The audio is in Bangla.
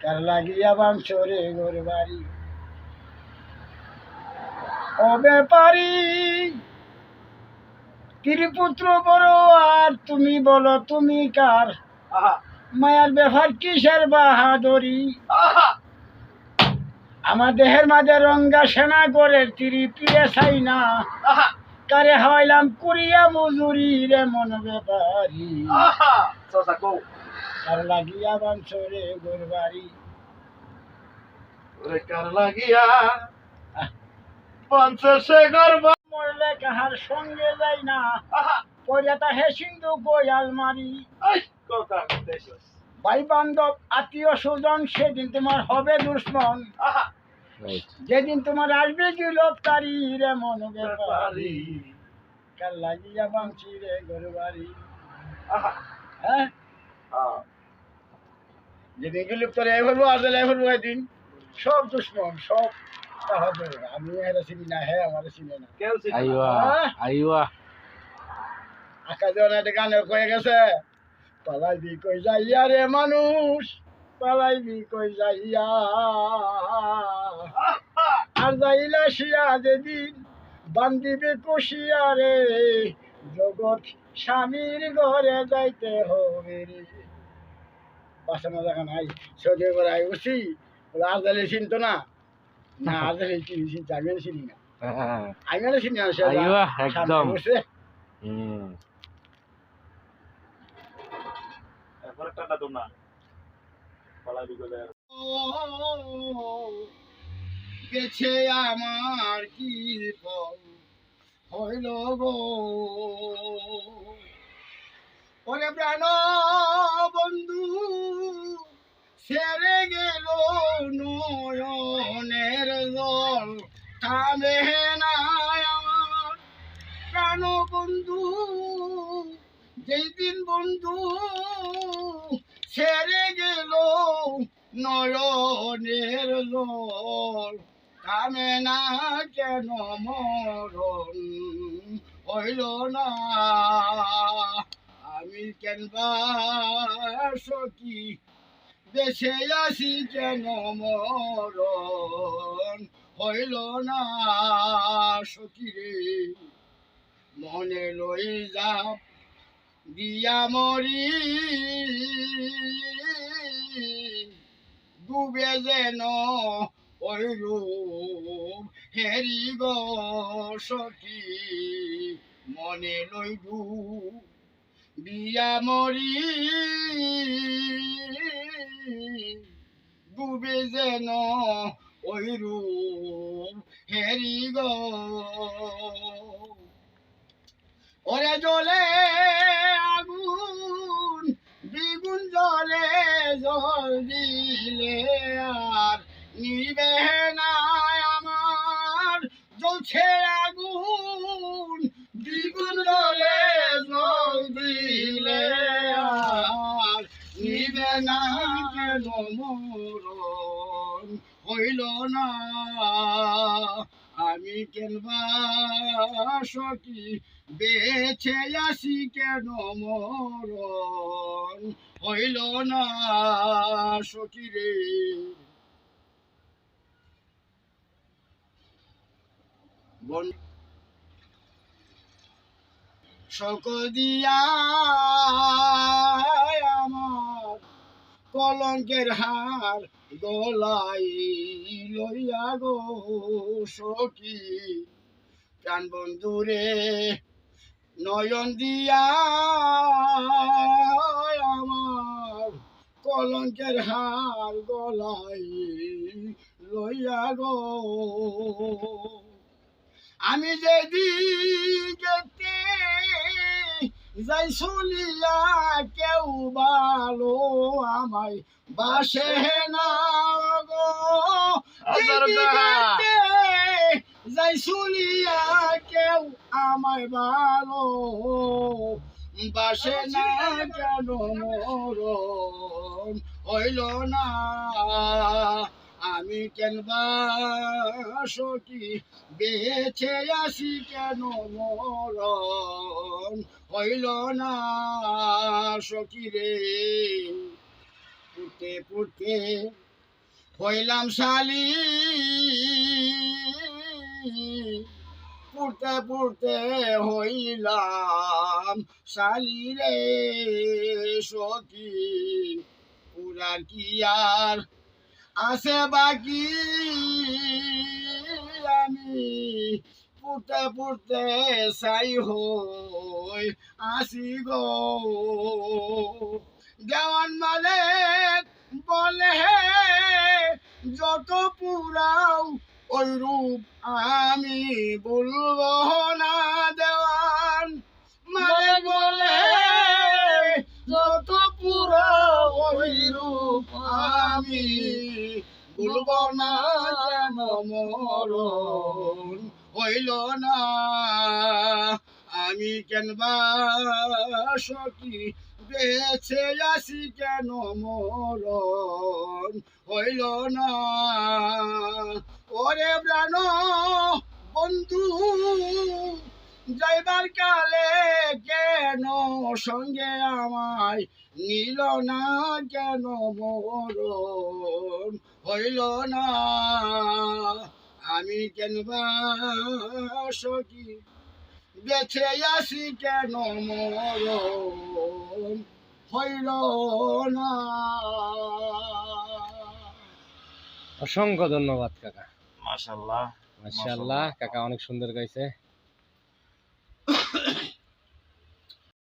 কার লাগিয়া বাঞ্চরে গোর বাড়ি। ও ব্যাপারি ত্রিপুত্র বড়, আর তুমি বলো, তুমি কার? মায়ার ব্যাপার কিসের বাহাদুরি? আমার দেহের মাঝে রঙ্গা সেনা করে তিরি পিয়ে চাই না। কারে হাইলাম কুড়িয়া মজুরি রে মন ব্যাপারি কার লাগিয়া বাঞ্চরে গোর বাড়ি ওরে কার লাগিয়া পঞ্চাশে গর্ব। মরলে কাহার সঙ্গে যাই না। হে সিন্ধু গোয়াল মারি। ভাই বান্ধব আত্মীয় সুজন সেদিন তোমার হবে দুশ্মন। যেদিন তোমার আসবে গিলপ্তারি রে মন ব্যাপারি কার লাগিয়া বাঞ্চি রে গোর বাড়ি হ্যাঁ? যেদিন গিলপ্তারি এই হলো আর এই হলো এদিন সব দুশ্মন সব আমি এরা চিনি না হ্যাঁ আমার চিনে না! আইওয়া আকাশ একটা গানে কয়ে গেছে পালাইবি কই যাইয়া রে মানুষ পালাইবি কই যাইয়া। আর যাইলা শিয়া যেদিন বান্দিবে কষিয়া রে। জগৎ স্বামীর ঘরে যাইতে হবে রে। বাসানো দেখা নাই সৌদি করে আই উঠছি আজালি চিনতো না। না আজালি চিনি আমি চিনি না। আমি আর চিনি না সে একদম। বসে। গেছে আমার কি ফল? হইল গো। ওরে প্রাণ বন্ধু সেরে গেল নয়নের জল থামে না আমার প্রাণ বন্ধু যেই দিন বন্ধু ছেড়ে গেল নয়নের জল থামে না কেন মরণ হইল না। আমি কেন সখী দেশে আসি কেন মরণ হইল না, সখী মনে লই যা দিয়া মরি। ডুবে যেন ওই রূপ হেরি গো সখী। মনে লই ডুব দিয়া মরি। ডুবে যেন ওই রূপ। হেরি গো। ওরে জলে আগুন, দ্বিগুণ জলে জল দিলে আর নিবে না আমার। জ্বলছে আগুন না আমি কেনবা সখী? বেছে আসি কেন মরণ? হইল না রে। সকল দিয়া আমার কলঙ্কের হার গলাই লইয়া গো সখী। প্রাণ বন্ধুরে নয়ন দিয়া আমার কলঙ্কের হার গলাই লইয়া গো। আমি যেদিকে যাই শুনিয়া কেউ ভালো আমায় বাসে না গো। যাই শুনিয়া কেউ আমায় ভালো বাসে না কেন মরণ হইল না। আমি কেন বেছে আসি কেন মরণ? হইল না সখী রে। পুতে পুতে হইলাম শালি। পুড়তে পুড়তে হইলাম শালি রে সখী। পুরার কি আর আছে বাকি আমি পুড়তে পুড়তে সাই হই আসি গো। দেওয়ান মানে বলে যত পুরাও ওই রূপ আমি বলব না দেওয়ান মানে বলে যত পুরাও ওই রূপ আমি বলব না কেন মরণ হইল না। আমি কেন সখী বেছে আসি কেন মরণ হইল না। ওরে প্রাণ বন্ধু, যাইবার কালে কেন সঙ্গে আমায় নিল না কেন মরণ? হইল না। আমি কেন বা সখী? বেছে আসি কেন মরণ? হইল না। অসংখ্য ধন্যবাদ কাকা। মাশাআল্লাহ মাশাআল্লাহ। কাকা অনেক সুন্দর গাইছে।